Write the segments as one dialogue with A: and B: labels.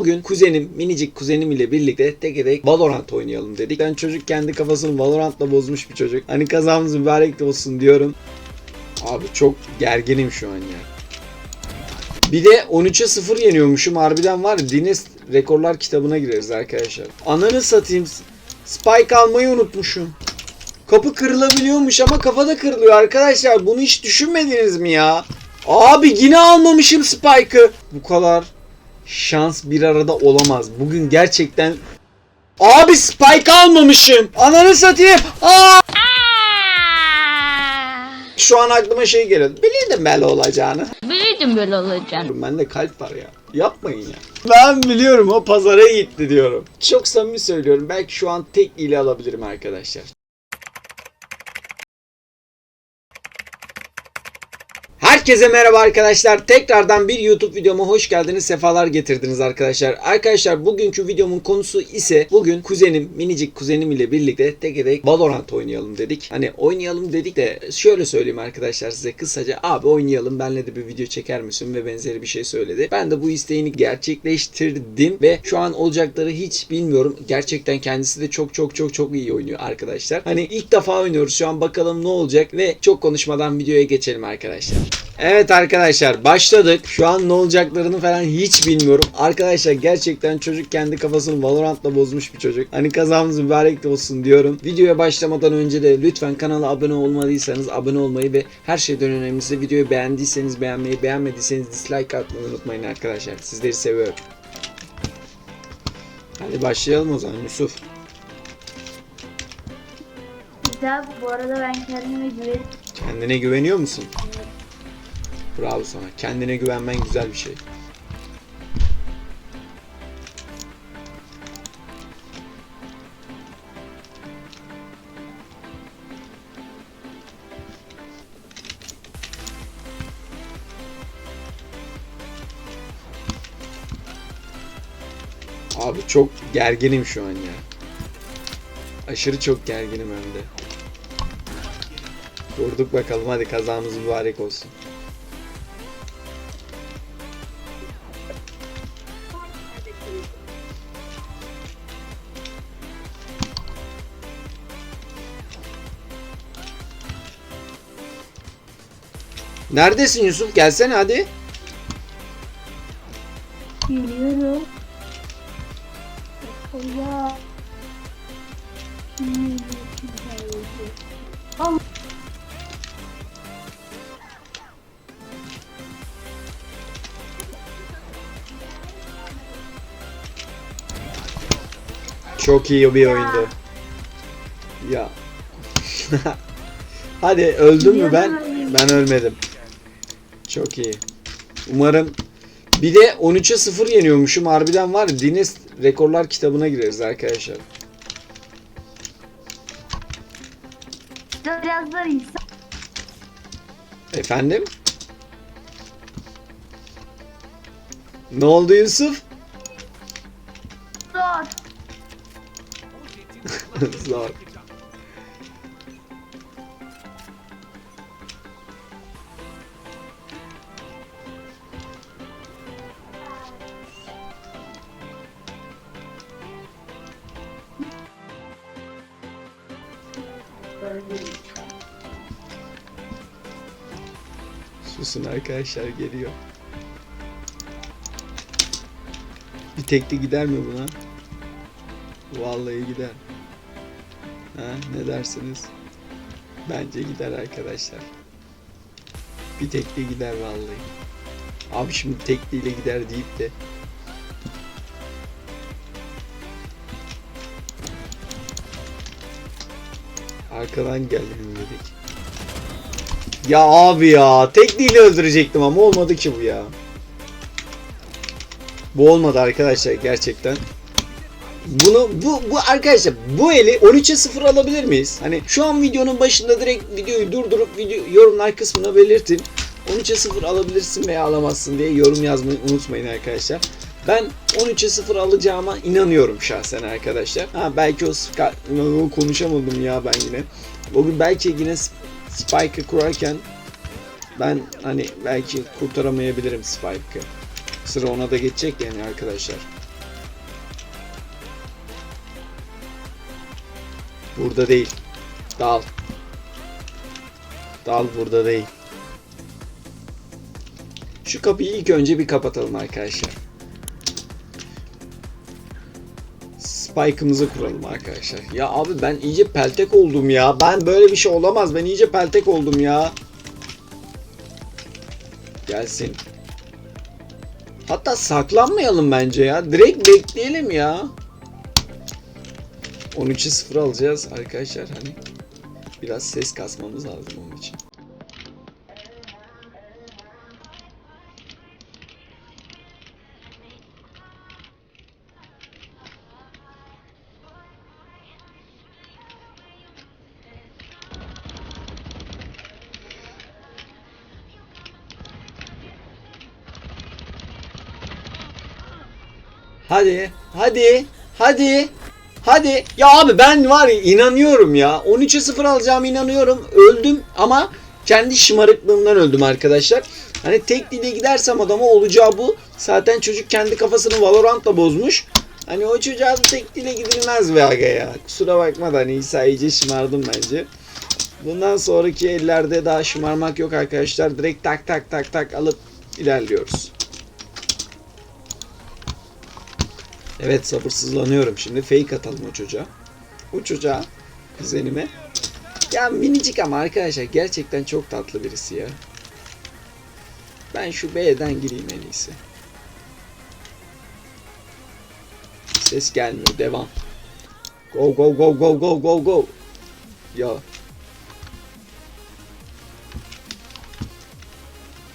A: Bugün kuzenim, minicik kuzenim ile birlikte tek tek Valorant oynayalım dedik. Ben çocuk kendi kafasını Valorant'la bozmuş bir çocuk. Hani kazamız mübarek olsun diyorum. Abi çok gerginim şu an ya. Bir de 13'e 0 yeniyormuşum. Harbiden var. Guinness rekorlar kitabına gireriz arkadaşlar. Ananı satayım. Spike almayı unutmuşum. Kapı kırılabiliyormuş ama kafa da kırılıyor arkadaşlar. Bunu hiç düşünmediniz mi ya? Abi yine almamışım Spike'ı. Bu kadar şans bir arada olamaz. Bugün gerçekten Abi Spike almamışım. Ananı satayım. Aa! Şu an aklıma şey geliyor. Bilirdim böyle olacağını.
B: Bilirdim böyle olacağını.
A: Bende kalp var ya. Yapmayın ya. Ben biliyorum o pazara gitti diyorum. Çok samimi söylüyorum. Belki şu an tek ile alabilirim arkadaşlar. Herkese merhaba arkadaşlar. Tekrardan bir YouTube videoma hoş geldiniz. Sefalar getirdiniz arkadaşlar. Arkadaşlar bugünkü videomun konusu ise bugün kuzenim, minicik kuzenim ile birlikte tek tek Valorant oynayalım dedik. Hani oynayalım dedik de şöyle söyleyeyim arkadaşlar size kısaca abi oynayalım benle de bir video çeker misin ve benzeri bir şey söyledi. Ben de bu isteğini gerçekleştirdim ve şu an olacakları hiç bilmiyorum. Gerçekten kendisi de çok çok çok çok iyi oynuyor arkadaşlar. Hani ilk defa oynuyoruz şu an bakalım ne olacak ve çok konuşmadan videoya geçelim arkadaşlar. Evet arkadaşlar başladık. Şu an ne olacaklarını falan hiç bilmiyorum. Arkadaşlar gerçekten çocuk kendi kafasını Valorant'la bozmuş bir çocuk. Hani kazamız mübarek olsun diyorum. Videoya başlamadan önce de lütfen kanala abone olmadıysanız abone olmayı ve her şeyden önemlisi videoyu beğendiyseniz beğenmeyi, beğenmediyseniz dislike atmayı unutmayın arkadaşlar. Sizleri seviyorum. Hadi başlayalım o zaman Yusuf.
C: Güzel bu arada ben kendime güveniyorum.
A: Kendine güveniyor musun? Bravo sana. Kendine güvenmen güzel bir şey. Abi çok gerginim şu an ya. Aşırı çok gerginim hem de. Vurduk bakalım hadi kazamız mübarek olsun. Neredesin Yusuf? Gelsene hadi.
C: Geliyorum. Ya. Allah.
A: Çok iyi bir oyundu. Ya. hadi öldüm mü ben? Ben ölmedim. Çok iyi. Umarım bir de 13'e 0 yeniyormuşum. Harbiden var. ya, Guinness rekorlar kitabına gireriz arkadaşlar.
C: Biraz da insan.
A: Efendim? Ne oldu Yusuf?
C: Zor.
A: Zor. Susun arkadaşlar geliyor. Bir tekli gider mi buna? Vallahi gider. Ha, ne dersiniz? Bence gider arkadaşlar. Bir tekli gider vallahi. Abi şimdi tekliyle gider deyip de Arkadan geldim dedik. Ya abi ya tekliyle öldürecektim ama olmadı ki bu ya. Bu olmadı arkadaşlar gerçekten. Bunu bu bu arkadaşlar bu eli 13'e 0 alabilir miyiz? Hani şu an videonun başında direkt videoyu durdurup video yorumlar kısmına belirtin. 13'e 0 alabilirsin veya alamazsın diye yorum yazmayı unutmayın arkadaşlar. Ben 13'e 0 alacağıma inanıyorum şahsen arkadaşlar. Ha belki o konuşamadım ya ben yine. Bugün belki yine Spike'ı kurarken ben hani belki kurtaramayabilirim Spike'ı. Sıra ona da geçecek yani arkadaşlar. Burada değil. Dal. Dal burada değil. Şu kapıyı ilk önce bir kapatalım arkadaşlar. Spike'ımızı kuralım arkadaşlar. Ya abi ben iyice peltek oldum ya. Ben böyle bir şey olamaz. Ben iyice peltek oldum ya. Gelsin. Hatta saklanmayalım bence ya. Direkt bekleyelim ya. 13'e 0 alacağız arkadaşlar hani. Biraz ses kasmamız lazım onun için. Hadi, hadi, hadi, hadi. Ya abi ben var ya inanıyorum ya. 13'e 0 alacağım inanıyorum. Öldüm ama kendi şımarıklığımdan öldüm arkadaşlar. Hani tek dile gidersem adama olacağı bu. Zaten çocuk kendi kafasını Valorant'la bozmuş. Hani o çocuğa tek dile gidilmez be aga ya. Kusura bakma da hani İsa iyice şımardım bence. Bundan sonraki ellerde daha şımarmak yok arkadaşlar. Direkt tak tak tak tak alıp ilerliyoruz. Evet sabırsızlanıyorum. Şimdi fake atalım o çocuğa. O çocuğa. Kuzenime. Ya minicik ama arkadaşlar gerçekten çok tatlı birisi ya. Ben şu B'den gireyim en iyisi. Ses gelmiyor. Devam. Go go go go go go go. Ya.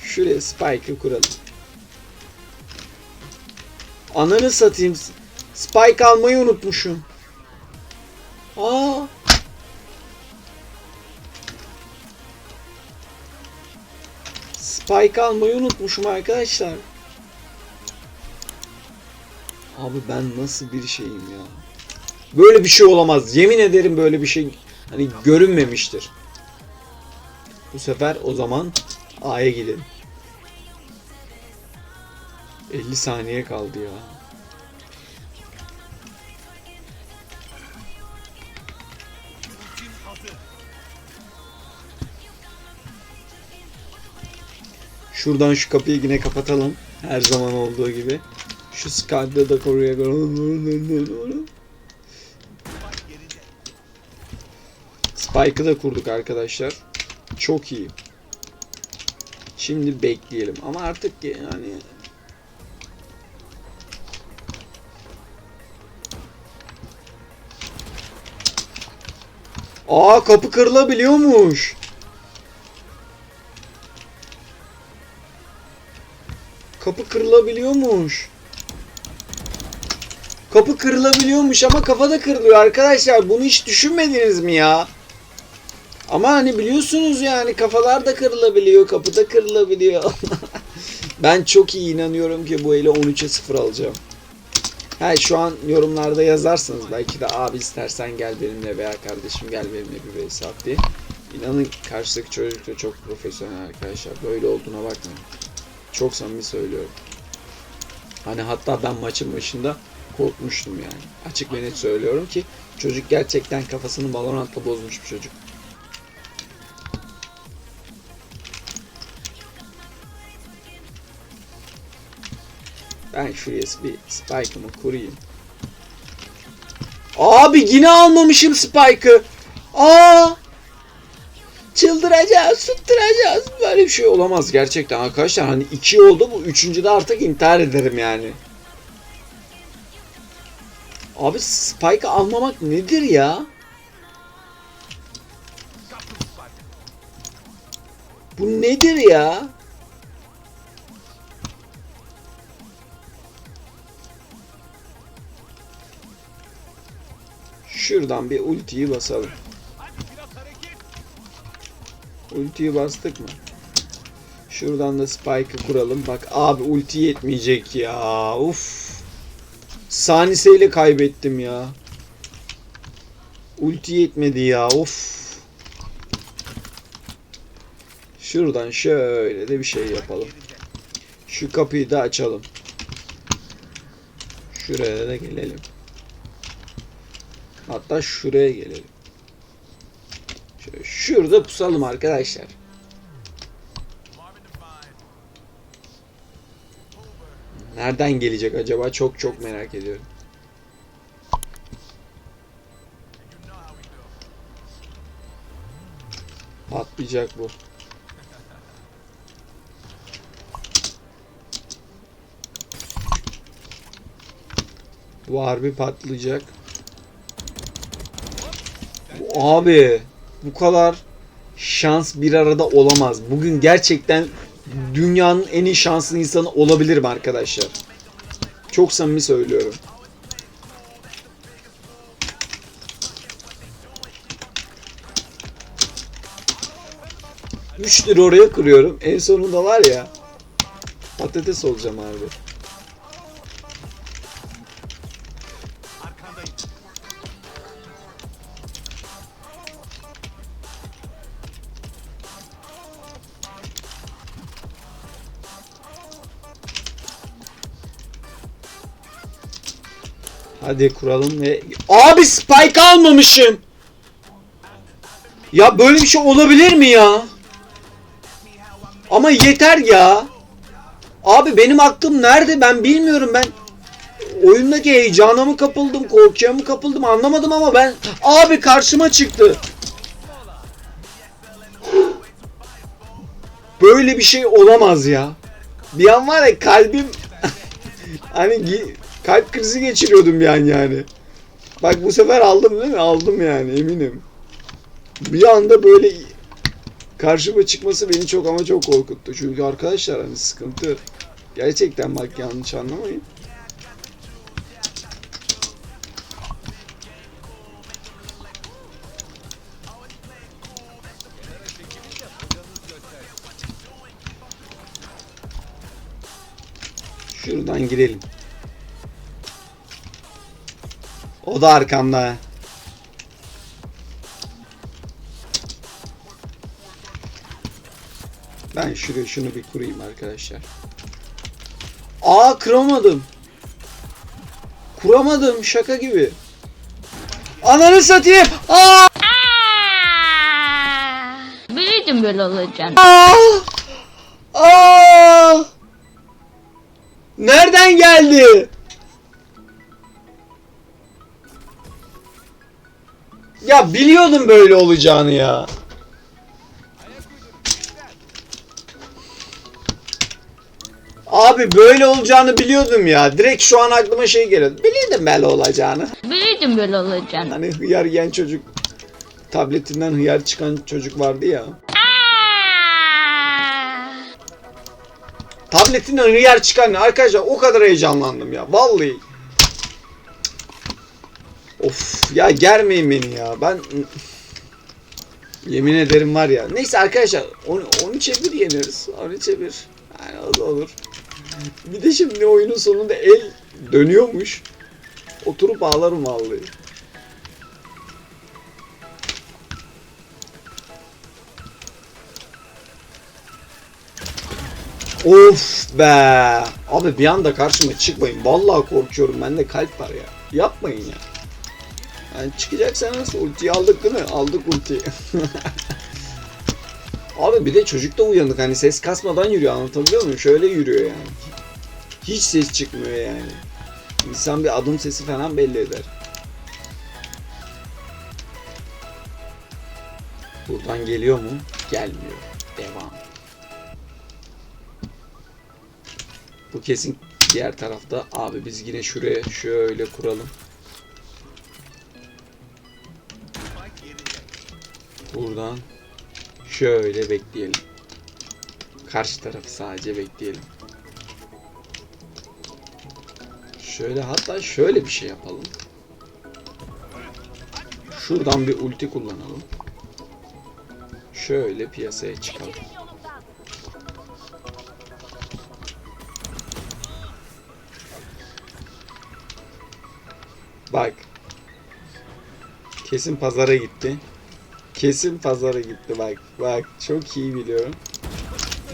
A: Şuraya spike'ı kuralım. Ananı satayım. Spike almayı unutmuşum. Aa. Spike almayı unutmuşum arkadaşlar. Abi ben nasıl bir şeyim ya. Böyle bir şey olamaz. Yemin ederim böyle bir şey hani görünmemiştir. Bu sefer o zaman A'ya gidelim. 50 saniye kaldı ya. Şuradan şu kapıyı yine kapatalım. Her zaman olduğu gibi. Şu Skype'da da koruya Spike'ı da kurduk arkadaşlar. Çok iyi. Şimdi bekleyelim. Ama artık yani Aa kapı kırılabiliyormuş. Kapı kırılabiliyormuş. Kapı kırılabiliyormuş ama kafada kırılıyor arkadaşlar. Bunu hiç düşünmediniz mi ya? Ama hani biliyorsunuz yani kafalar da kırılabiliyor, kapı da kırılabiliyor. ben çok iyi inanıyorum ki bu ele 13'e 0 alacağım. Ha şu an yorumlarda yazarsınız belki de abi istersen gel benimle veya kardeşim gel benimle bir vs at diye. İnanın karşıdaki çocuk da çok profesyonel arkadaşlar. Böyle olduğuna bakmayın. Çok samimi söylüyorum. Hani hatta ben maçın başında korkmuştum yani. Açık ve net söylüyorum ki çocuk gerçekten kafasını Valorant'la bozmuş bir çocuk. Ben şuraya bir Spike'ımı kurayım. Abi yine almamışım Spike'ı. Aa! Çıldıracağız, tutturacağız. Böyle bir şey olamaz gerçekten arkadaşlar. Hani iki oldu bu. Üçüncüde artık intihar ederim yani. Abi Spike'ı almamak nedir ya? Bu nedir ya? Şuradan bir ultiyi basalım. Ultiyi bastık mı? Şuradan da spike'ı kuralım. Bak abi ulti yetmeyecek ya. Uf. Saniseyle kaybettim ya. Ulti yetmedi ya. Of. Şuradan şöyle de bir şey yapalım. Şu kapıyı da açalım. Şuraya da gelelim. Hatta şuraya gelelim. Şöyle şurada pusalım arkadaşlar. Nereden gelecek acaba? Çok çok merak ediyorum. Patlayacak bu. Bu harbi patlayacak. Abi bu kadar şans bir arada olamaz. Bugün gerçekten dünyanın en iyi şanslı insanı olabilirim arkadaşlar. Çok samimi söylüyorum. 3 lira oraya kırıyorum. En sonunda var ya patates olacağım abi. Hadi kuralım ve... Abi spike almamışım. Ya böyle bir şey olabilir mi ya? Ama yeter ya. Abi benim aklım nerede ben bilmiyorum ben. Oyundaki heyecana mı kapıldım, korkuya mı kapıldım anlamadım ama ben... Abi karşıma çıktı. Böyle bir şey olamaz ya. Bir an var ya kalbim... hani kalp krizi geçiriyordum an yani. Bak bu sefer aldım değil mi? Aldım yani eminim. Bir anda böyle karşıma çıkması beni çok ama çok korkuttu. Çünkü arkadaşlar hani sıkıntı. Gerçekten bak yanlış anlamayın. Şuradan girelim. O da arkamda. Ben şuraya şunu bir kurayım arkadaşlar. Aa kıramadım. Kuramadım şaka gibi. Ananı satayım. Aa!
B: Biliyordum böyle olacağını.
A: Aa! Aa! Nereden geldi? Ya biliyordum böyle olacağını ya. Abi böyle olacağını biliyordum ya. Direkt şu an aklıma şey geliyor. Biliyordum böyle olacağını.
B: Biliyordum böyle olacağını.
A: Hani hıyar yiyen çocuk tabletinden hıyar çıkan çocuk vardı ya. Tabletinden hıyar çıkan? Arkadaşlar o kadar heyecanlandım ya. Vallahi. Of ya germeyin beni ya. Ben yemin ederim var ya. Neyse arkadaşlar 13'e 1 yeneriz. 13'e 1. Yani o da olur. Bir de şimdi oyunun sonunda el dönüyormuş. Oturup ağlarım vallahi. Of be. Abi bir anda karşıma çıkmayın. Vallahi korkuyorum. Bende kalp var ya. Yapmayın ya. Yani çıkacaksanız ultiyi aldık değil mi? Aldık ultiyi. Abi bir de çocuk da uyanık. Hani ses kasmadan yürüyor. Anlatabiliyor muyum? Şöyle yürüyor yani. Hiç ses çıkmıyor yani. İnsan bir adım sesi falan belli eder. Buradan geliyor mu? Gelmiyor. Devam. Bu kesin diğer tarafta. Abi biz yine şuraya şöyle kuralım. Buradan şöyle bekleyelim. Karşı tarafı sadece bekleyelim. Şöyle hatta şöyle bir şey yapalım. Şuradan bir ulti kullanalım. Şöyle piyasaya çıkalım. Bak. Kesin pazara gitti. Kesin pazara gitti bak. Bak çok iyi biliyorum.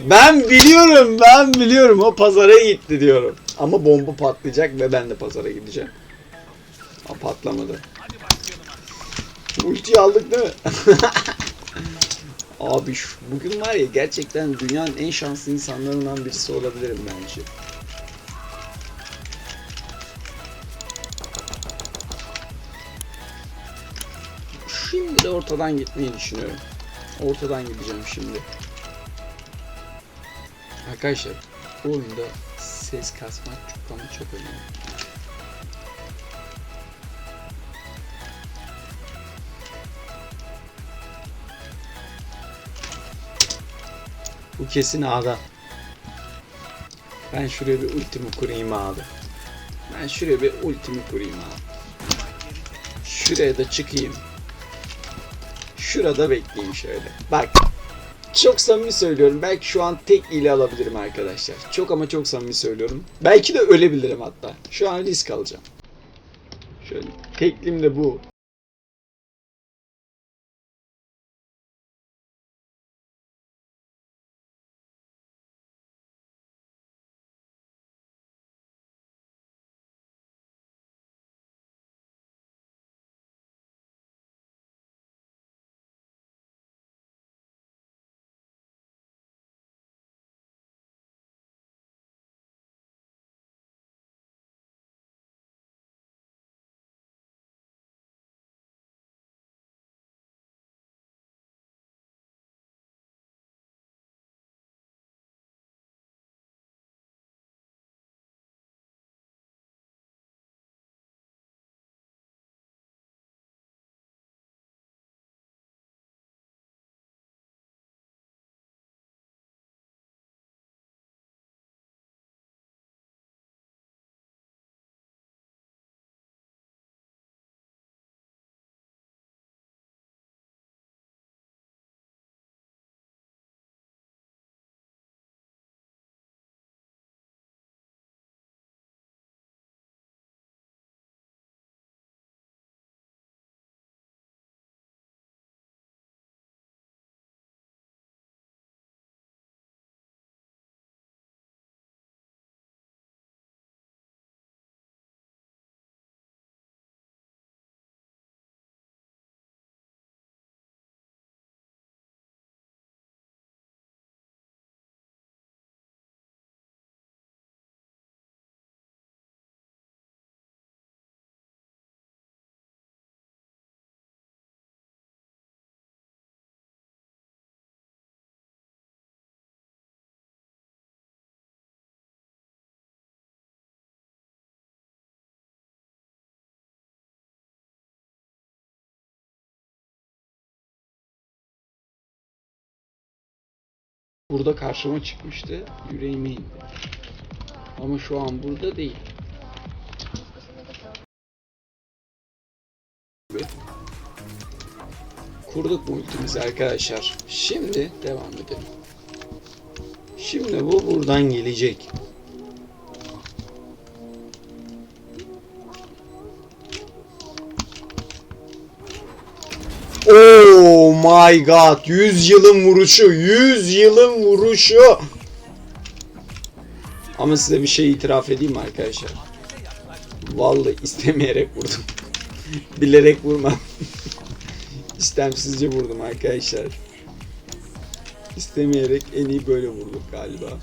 A: Ben biliyorum ben biliyorum o pazara gitti diyorum. Ama bomba patlayacak ve ben de pazara gideceğim. Ama patlamadı. Ultiyi aldık değil mi? Abi şu, bugün var ya gerçekten dünyanın en şanslı insanlarından birisi olabilirim bence. De ortadan gitmeyi düşünüyorum. Ortadan gideceğim şimdi. Arkadaşlar bu oyunda ses kasmak çok ama çok önemli. Bu kesin A'da. Ben şuraya bir ultimi kurayım abi. Ben şuraya bir ultimi kurayım abi. Şuraya da çıkayım. Şurada bekleyeyim şöyle. Bak. Çok samimi söylüyorum. Belki şu an tek ile alabilirim arkadaşlar. Çok ama çok samimi söylüyorum. Belki de ölebilirim hatta. Şu an risk alacağım. Şöyle teklim de bu. Burada karşıma çıkmıştı. Yüreğime indi. Ama şu an burada değil. Kurduk mu ultimizi arkadaşlar. Şimdi devam edelim. Şimdi bu buradan gelecek. Oh my god. 100 yılın vuruşu. 100 yılın vuruşu. Ama size bir şey itiraf edeyim arkadaşlar? Vallahi istemeyerek vurdum. Bilerek vurmam. İstemsizce vurdum arkadaşlar. İstemeyerek en iyi böyle vurduk galiba.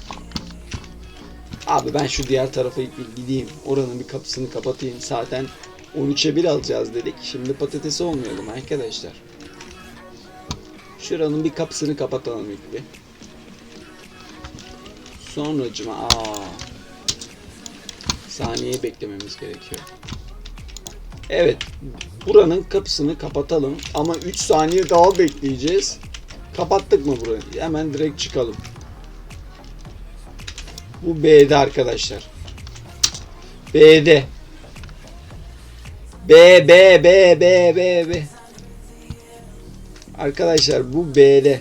A: Abi ben şu diğer tarafa gideyim. Oranın bir kapısını kapatayım. Zaten 13'e 1 alacağız dedik. Şimdi patatesi olmayalım arkadaşlar. Şuranın bir kapısını kapatalım ilk bir. Sonracıma aa. Saniye beklememiz gerekiyor. Evet. Buranın kapısını kapatalım. Ama 3 saniye daha bekleyeceğiz. Kapattık mı burayı? Hemen direkt çıkalım. Bu B'de arkadaşlar. B'de. B B B B B B. Arkadaşlar bu B'de.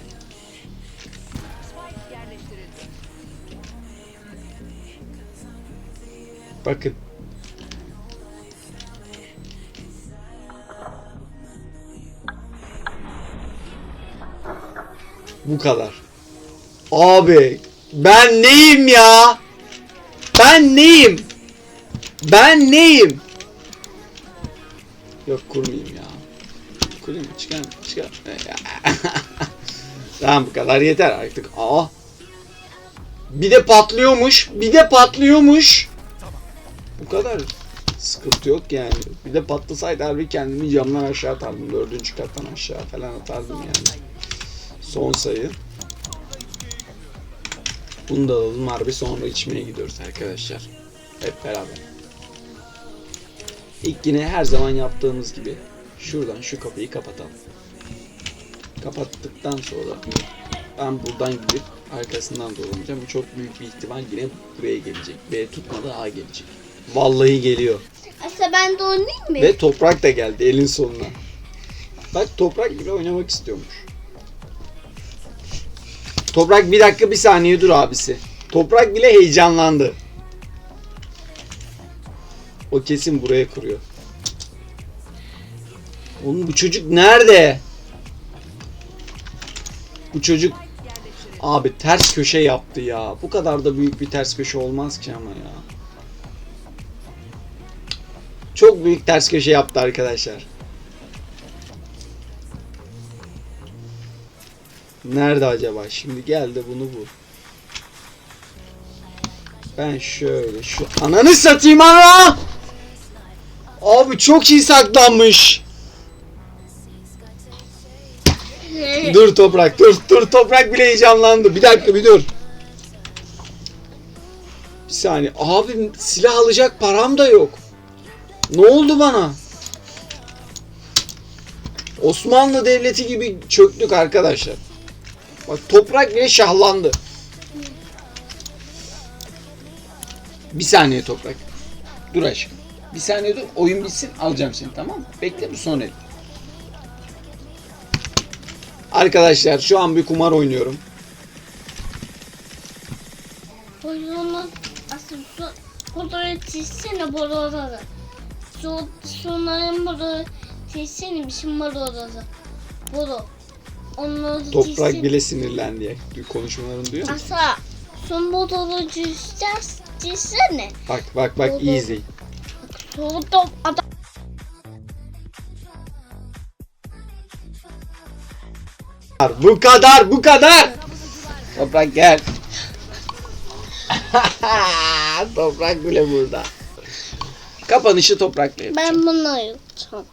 A: Bakın. Bu kadar. Abi ben neyim ya? Ben neyim? Ben neyim? Yok kurmayayım ya. Kurayım? Çıkar mı? Çıkar. Tamam bu kadar yeter artık. Aa. Bir de patlıyormuş. Bir de patlıyormuş. Bu kadar. Sıkıntı yok yani. Bir de patlasaydı harbi kendimi camdan aşağı atardım. Dördüncü kattan aşağı falan atardım yani. Son sayı. Bunu da alalım harbi sonra içmeye gidiyoruz arkadaşlar. Hep beraber. İlk yine her zaman yaptığımız gibi şuradan şu kapıyı kapatalım. Kapattıktan sonra ben buradan gidip arkasından dolanacağım. Bu çok büyük bir ihtimal yine buraya gelecek. B tutmadı A gelecek. Vallahi geliyor.
D: Aslında ben de oynayayım mı?
A: Ve toprak da geldi elin sonuna. Bak toprak bile oynamak istiyormuş. Toprak bir dakika bir saniye dur abisi. Toprak bile heyecanlandı. O kesin buraya kuruyor. Oğlum bu çocuk nerede? Bu çocuk abi ters köşe yaptı ya. Bu kadar da büyük bir ters köşe olmaz ki ama ya. Çok büyük ters köşe yaptı arkadaşlar. Nerede acaba? Şimdi gel de bunu bul. Ben şöyle şu ananı satayım ana! Abi çok iyi saklanmış. Dur toprak dur dur toprak bile heyecanlandı. Bir dakika bir dur. Bir saniye. Abi silah alacak param da yok. Ne oldu bana? Osmanlı Devleti gibi çöktük arkadaşlar. Bak toprak bile şahlandı. Bir saniye toprak. Dur aşkım. Bir saniye dur. Oyun bitsin. Alacağım seni tamam mı? Bekle bu son el. Arkadaşlar şu an bir kumar oynuyorum.
D: Oyunu aslında fotoğrafı çizsene buraları. Su, sunların buraları çizsene bir şey buraları. Buru. Onları
A: Toprak
D: çizsene.
A: bile sinirlendi. Konuşmalarını duyuyor musun?
D: Asa sun buraları. Çizsene.
A: Bak bak bak iyi izleyin.
D: Top adam.
A: Bu kadar, bu kadar. Toprak gel. toprak bile burada. Kapanışı toprakla yapacağım.
D: Ben bunu yutacağım.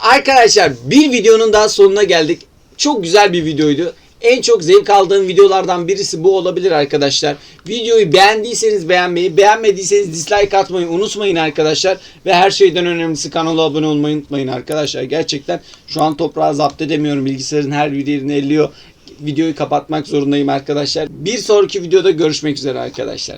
A: Arkadaşlar bir videonun daha sonuna geldik. Çok güzel bir videoydu. En çok zevk aldığım videolardan birisi bu olabilir arkadaşlar. Videoyu beğendiyseniz beğenmeyi, beğenmediyseniz dislike atmayı unutmayın arkadaşlar. Ve her şeyden önemlisi kanala abone olmayı unutmayın arkadaşlar. Gerçekten şu an toprağı zapt edemiyorum. Bilgisayarın her bir yerini elliyor. Videoyu kapatmak zorundayım arkadaşlar. Bir sonraki videoda görüşmek üzere arkadaşlar.